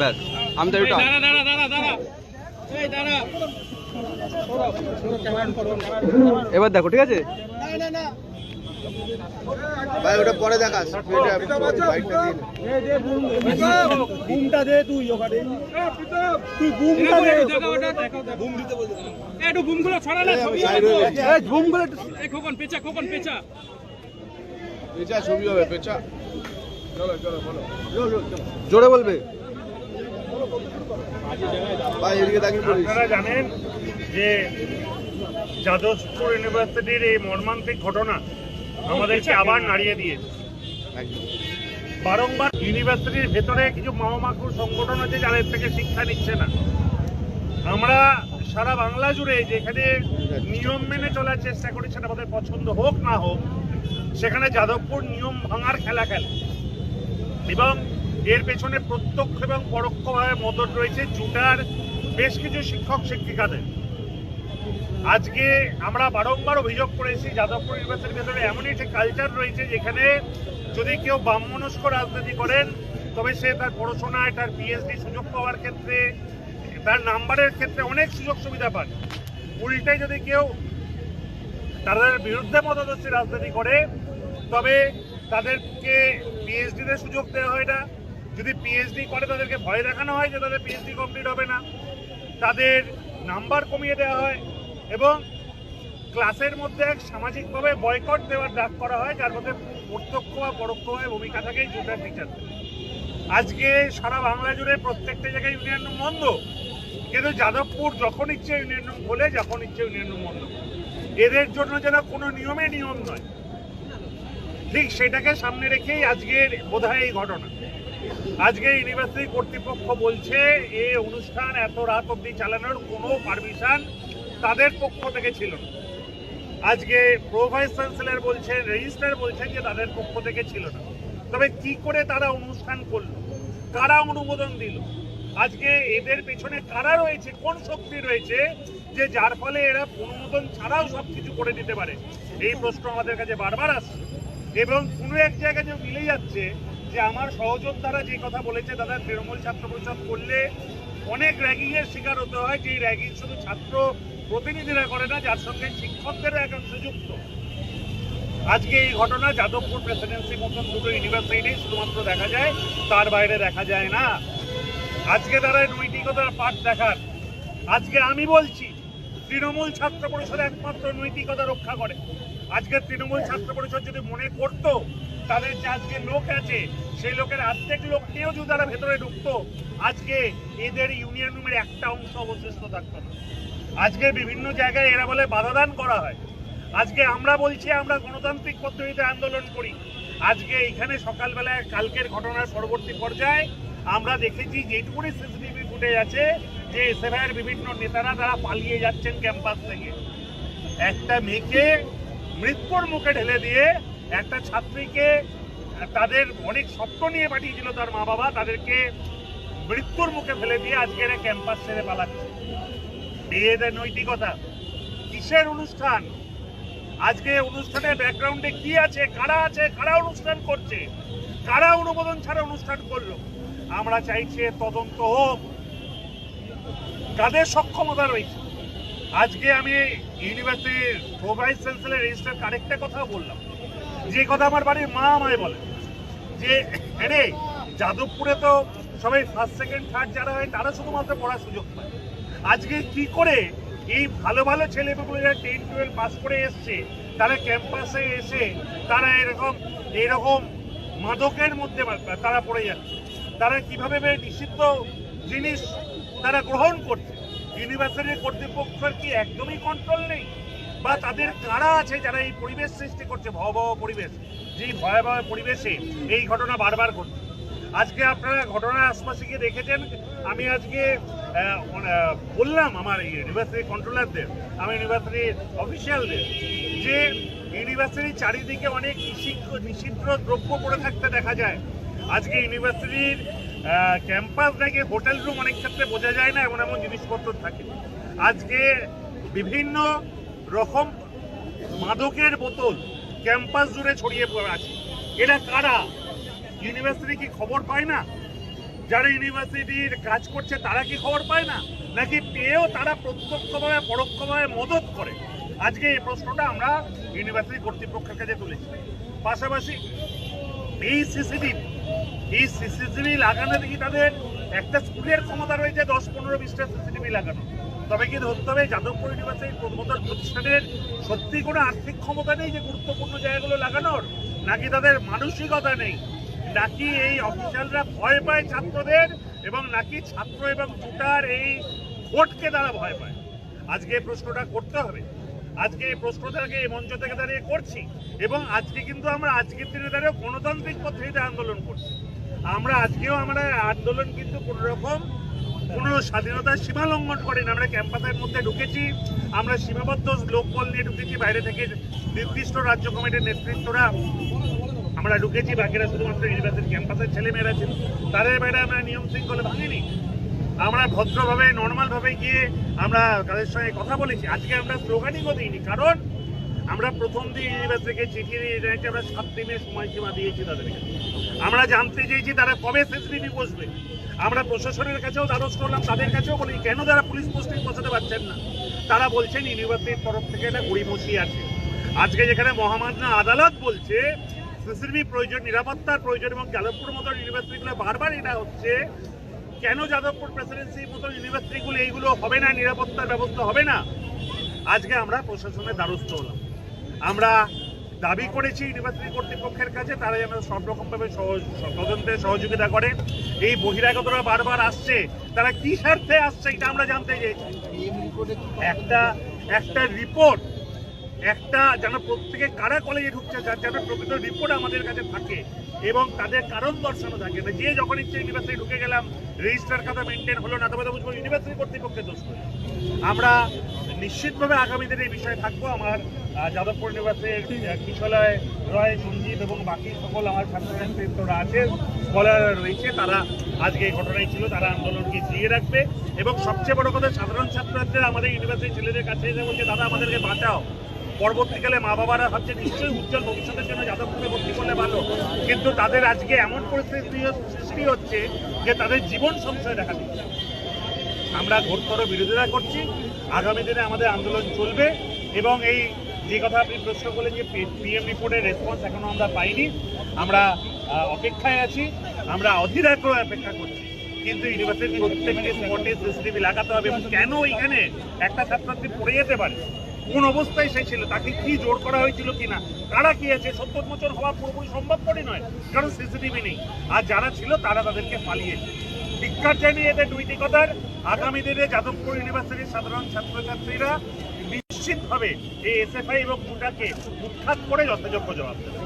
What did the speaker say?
ব্যাস আমি তো এটা দাঁড়া দাঁড়া দাঁড়া দাঁড়া। এই দাঁড়া। এবার দেখো ঠিক আছে? ভাই ওটা পরে দেখাস। এটা বাইকটা দিন বুমটা দে তুই ওখানে। তুই বুমটা দে বুম দিতে বলতে একটু বুম ছড়া না ছবি সাইড গেছে। এই ঝুমগুলো এই খোকন পেঁচা খোকন পেঁচা। পেঁচা ছবি হবে পেঁচা। চলো চলো বলো। জোরে বলবে। আপনারা জানেন যে যাদবপুর ইউনিভার্সিটির এই মর্মান্তিক ঘটনা আমাদেরকে আবার নাড়িয়ে দিয়েছে। বারংবার ইউনিভার্সিটির ভেতরে কিছু মামাকুর সংগঠন আছে যাদের থেকে শিক্ষা নিচ্ছে না। আমরা সারা বাংলা জুড়ে যেখানে নিয়ম মেনে চলার চেষ্টা করি সেটা আমাদের পছন্দ হোক না হোক সেখানে যাদবপুর নিয়ম ভাঙার খেলা খেলে। এবং এর পেছনে প্রত্যক্ষ এবং পরোক্ষভাবে মদত রয়েছে জুটার বেশ কিছু শিক্ষক শিক্ষিকাদের। আজকে আমরা বারংবার অভিযোগ করেছি, যাদবপুর ইউনিভার্সিটির ভেতরে এমনই একটি কালচার রয়েছে যেখানে যদি কেউ বামমনস্ক রাজনীতি করেন, তবে সে তার পড়াশোনায় তার পিএইচডি সুযোগ পাওয়ার ক্ষেত্রে, তার নাম্বারের ক্ষেত্রে অনেক সুযোগ সুবিধা পান উল্টাই যদি কেউ তাদের বিরুদ্ধে মতাদর্শী রাজনীতি করে, তবে তাদেরকে পিএইচডিতে সুযোগ দেওয়া হয় না। যদি পিএইচডি করে, তাদেরকে ভয় দেখানো হয় যে তাদের পিএইচডি কমপ্লিট হবে না। তাদের নাম্বার কমিয়ে দেওয়া হয় এবং ক্লাসের মধ্যে এক সামাজিকভাবে বয়কট দেওয়ার ডাক করা হয়, যার মধ্যে প্রত্যক্ষ বা পরোক্ষভাবে ভূমিকা থাকে জুটার টিচার আজকে সারা বাংলা জুড়ে প্রত্যেকটা জায়গায় ইউনিয়ন রুম বন্ধ। কিন্তু যাদবপুর যখন ইচ্ছে ইউনিয়ন রুম খোলে, যখন ইচ্ছে ইউনিয়ন রুম বন্ধ। এদের জন্য যেন কোনো নিয়মে নিয়ম নয়। ঠিক সেটাকে সামনে রেখেই আজকের বোধহয় এই ঘটনা। আজকে ইউনিভার্সিটি কর্তৃপক্ষ বলছে এই অনুষ্ঠান এত রাত অবধি চালানোর কোনো পারমিশন তাদের পক্ষ থেকে ছিল না। আজকে প্রো ভাইস বলছেন, রেজিস্ট্রার বলছেন যে তাদের পক্ষ থেকে ছিল না। তবে কি করে তারা অনুষ্ঠান করল? কারা অনুমোদন দিল? আজকে এদের পেছনে কারা রয়েছে? কোন শক্তি রয়েছে? যে যার ফলে এরা অনুমোদন ছাড়াও সব কিছু করে দিতে পারে? এই প্রশ্ন আমাদের কাছে বারবার আসছে। এবং কোনো এক জায়গায় যে মিলে যাচ্ছে যে আমার সহযোদ্ধারা যে কথা বলেছে, দাদা তৃণমূল ছাত্র পরিষদ করলে অনেক র্যাগিং এর শিকার হতে হয়, যে র্যাগিং শুধু ছাত্র প্রতিনিধিরা করে না, যার সঙ্গে শিক্ষকদেরও একাংশ যুক্ত আজকে এই ঘটনা, যাদবপুর প্রেসিডেন্সি মতন দুটো ইউনিভার্সিটি শুধুমাত্র দেখা যায়, তার বাইরে দেখা যায় না। আজকে তারা নৈতিকতার পাঠ দেখার আজকে আমি বলছি, তৃণমূল ছাত্র পরিষদ একমাত্র নৈতিকতা রক্ষা করে। আজকে তৃণমূল ছাত্র পরিষদ যদি মনে করতো তাদের যে আজকে লোক আছে, সেই লোকের অর্ধেক লোক নিয়েও যদি তারা ভেতরে ঢুকতো। আজকে এদের ইউনিয়ন রুমের একটা অংশ অবশিষ্ট থাকতো না। আজকে বিভিন্ন জায়গায় এরা বলে বাধাদান করা হয়। আজকে আমরা বলছি, আমরা গণতান্ত্রিক পদ্ধতিতে আন্দোলন করি। আজকে এখানে সকালবেলায় কালকের ঘটনার পরবর্তী পর্যায়ে আমরা দেখেছি যেটুকুনি সিসিটিভি ফুটেজ আছে যে এসএফআইয়ের বিভিন্ন নেতারা তারা পালিয়ে যাচ্ছেন ক্যাম্পাস থেকে। একটা মেয়েকে মৃত্যুর মুখে ঢেলে দিয়ে একটা ছাত্রীকে তাদের অনেক স্বপ্ন নিয়ে পাঠিয়েছিল তার মা বাবা, তাদেরকে মৃত্যুর মুখে ফেলে দিয়ে আজকে এরা ক্যাম্পাস ছেড়ে পালাচ্ছে। এদের নৈতিকতা, কিসের অনুষ্ঠান? আজকে অনুষ্ঠানের ব্যাকগ্রাউন্ডে কি আছে? কারা আছে? কারা অনুষ্ঠান করছে? কারা অনুমোদন ছাড়া অনুষ্ঠান করল? আমরা চাইছি তদন্ত হোক। কাদের সক্ষমতা রয়েছে? আজকে আমি ইউনিভার্সিটির প্রো ভাইস চ্যান্সেলর রেজিস্টার কারেক্টে কথা বললাম। যে কথা আমার বাড়ির মা আমায় বলে, যে আরে যাদবপুরে তো সবাই ফার্স্ট সেকেন্ড থার্ড যারা হয়, তারা শুধুমাত্র পড়ার সুযোগ পায়। আজকে কি করে এই ভালো ভালো ছেলেমেয়েগুলো যারা টেন টুয়েলভ পাস করে এসছে, তারা ক্যাম্পাসে এসে, তারা এরকম এরকম মাদকের মধ্যে তারা পড়ে যাচ্ছে। তারা কীভাবে নিষিদ্ধ জিনিস তারা গ্রহণ করছে? ইউনিভার্সিটির কর্তৃপক্ষের কি একদমই কন্ট্রোল নেই? বা তাদের কারা আছে যারা এই পরিবেশ সৃষ্টি করছে, ভয়াবহ পরিবেশ যেই ভয়াবহ পরিবেশে এই ঘটনা বারবার ঘটছে। আজকে আপনারা ঘটনার আশপাশে গিয়ে দেখেছেন, আমি আজকে বললাম আমার ইউনিভার্সিটি কন্ট্রোলারদের আমার ইউনিভার্সিটির অফিসিয়ালদের যে ইউনিভার্সিটির চারিদিকে অনেক নিষিদ্ধ নিষিদ্ধ দ্রব্য পড়ে থাকতে দেখা যায়। আজকে ইউনিভার্সিটির ক্যাম্পাস নাকি হোটেল রুম অনেক ক্ষেত্রে বোঝা যায় না, এমন এমন জিনিসপত্র থাকে। আজকে বিভিন্ন রকম মাদকের বোতল ক্যাম্পাস জুড়ে ছড়িয়ে পড়ে আছে। এটা কারা? ইউনিভার্সিটি কি খবর পায় না? যারা ইউনিভার্সিটির কাজ করছে, তারা কি খবর পায় না? নাকি পেয়েও তারা প্রত্যক্ষভাবে, পরোক্ষভাবে মদত করে? আজকে এই প্রশ্নটা আমরা ইউনিভার্সিটি কর্তৃপক্ষের কাছে তুলেছি। পাশাপাশি এই সিসিটিভি এই সিসিটিভি লাগানো দেখি তাদের একটা স্কুলের ক্ষমতা রয়েছে, দশ, পনেরো, বিশটা সিসিটিভি লাগানো তবে কি ধরতে হবে? যাদবপুর ইউনিভার্সিটির প্রমোটার প্রতিষ্ঠানের সত্যি কোনো আর্থিক ক্ষমতা নেই যে গুরুত্বপূর্ণ জায়গাগুলো লাগানোর? নাকি তাদের মানসিকতা নেই? নাকি এই অফিসিয়ালরা ভয় পায় ছাত্রদের এবং নাকি ছাত্র এবং জুটার এই ভোটকে তারা ভয় পায়? আজকে এই প্রশ্নটা করতে হবে। আজকে এই প্রশ্নটাকে এই মঞ্চ থেকে দাঁড়িয়ে করছি এবং আজকে কিন্তু আমরা আজকের দিনে দাঁড়িয়ে গণতান্ত্রিক পদ্ধতিতে আন্দোলন করছি। আমরা আজকেও আমরা আন্দোলন কিন্তু কোনো রকম কোনো স্বাধীনতার সীমা লঙ্ঘন করিনি। আমরা ক্যাম্পাসের মধ্যে ঢুকেছি। আমরা সীমাবদ্ধ লোকবল নিয়ে ঢুকেছি। বাইরে থেকে নির্দিষ্ট রাজ্য কমিটির নেতৃত্বরা আমরা ঢুকেছি। বাকিরা শুধুমাত্র ইউনিভার্সিটি ক্যাম্পাসের ছেলেমেয়েরা ছিল। তাদের বাইরে আমরা নিয়ম শৃঙ্খলা ভাঙিনি। আমরা ভদ্রভাবে নর্মালভাবে গিয়ে আমরা তাদের সঙ্গে কথা বলেছি। আজকে আমরা স্লোগানিংও দিইনি কারণ আমরা প্রথম দিন ইউনিভার্সিটিকে চিঠি দিয়ে জানিয়েছি আমরা সাত দিনের সময়সীমা দিয়েছি তাদেরকে। আমরা জানতে চেয়েছি তারা কবে সিসিটিভি বসবে। আমরা প্রশাসনের কাছেও দ্বারস্থ করলাম তাদের কাছেও বলি, কেন তারা পুলিশ পোস্টিং বসাতে পারছেন না? তারা বলছেন, ইউনিভার্সিটির তরফ থেকে এটা গড়িমসি আছে। আজকে যেখানে মহামান্য আদালত বলছে, সিসিটিভি প্রয়োজন, নিরাপত্তার প্রয়োজন এবং যাদবপুর মতো ইউনিভার্সিটিগুলো বারবার এটা হচ্ছে, কেন যাদবপুর প্রেসিডেন্সির মতো ইউনিভার্সিটিগুলো এইগুলো হবে না, নিরাপত্তার ব্যবস্থা হবে না? আজকে আমরা প্রশাসনের দ্বারস্থ হলাম। আমরা দাবি করেছি ইউনিভার্সিটি কর্তৃপক্ষের কাছে, তারা যেন সব রকমভাবে তদন্তে সহযোগিতা করে। এই বহিরাগতরা বারবার আসছে। তারা কি স্বার্থে আসছে এটা আমরা জানতে চেয়েছি একটা একটা রিপোর্ট একটা যেন প্রত্যেকে কারা কলেজে ঢুকছে, যার যেন প্রকৃত রিপোর্ট আমাদের কাছে থাকে এবং তাদের কারণ দর্শানো থাকে। যে যখন ইচ্ছে ইউনিভার্সিটি ঢুকে গেলাম রেজিস্টার খাতা মেনটেন হলো না, তবে বুঝব ইউনিভার্সিটি কর্তৃপক্ষের দোষ। আমরা নিশ্চিতভাবে আগামী দিনে এই বিষয়ে থাকব। আমার যাদবপুর ইউনিভার্সিটির আহ, কিশলয় রয় সঞ্জীব এবং বাকি সকল আমার ছাত্র নেতৃত্বরা আছে স্কলার রয়েছে তারা আজকে এই ঘটনায় ছিল তারা আন্দোলনকে জিয়ে রাখবে। এবং সবচেয়ে বড় কথা সাধারণ ছাত্রছাত্রীরা আমাদের ইউনিভার্সিটির ছেলেদের কাছে এসে বলছে দাদা আমাদেরকে বাঁচাও। পরবর্তীকালে মা বাবারা ভাবছে নিশ্চয়ই উজ্জ্বল ভবিষ্যতের জন্য যাদবপুরে ভর্তি করলে ভালো। কিন্তু তাদের আজকে এমন পরিস্থিতি সৃষ্টি হচ্ছে যে তাদের জীবন সংশয় দেখা দিচ্ছে। আমরা ঘোরতর বিরোধিতা করছি। আগামী দিনে আমাদের আন্দোলন চলবে এবং এই যে কথা আপনি প্রশ্ন করলেন যে পিএম রিপোর্টের রেসপন্স এখনও আমরা পাইনি, আমরা অপেক্ষায় আছি, আমরা অধীর আগ্রহে অপেক্ষা করছি। কিন্তু ইউনিভার্সিটির প্রত্যেকটি স্পটে সিসিটিভি লাগাতে হবে এবং কেন এখানে একটা ছাত্রছাত্রী পড়ে যেতে পারে? কোন অবস্থায় সে ছিল? তাকে কি জোর করা হয়েছিল কিনা? কারা কি আছে? সত্তর বছর হওয়া পুরোপুরি সম্ভবপরই নয়, কারণ সিসিটিভি নেই। আর যারা ছিল, তারা তাদেরকে পালিয়েছে ধিক্কার জানিয়ে এদের নৈতিকতার আগামী দিনে যাদবপুর ইউনিভার্সিটির সাধারণ ছাত্রছাত্রীরা নিশ্চিতভাবে এই এসএফআই এবং গুন্ডাকে উৎখাত করে যথাযোগ্য জবাব দেবে।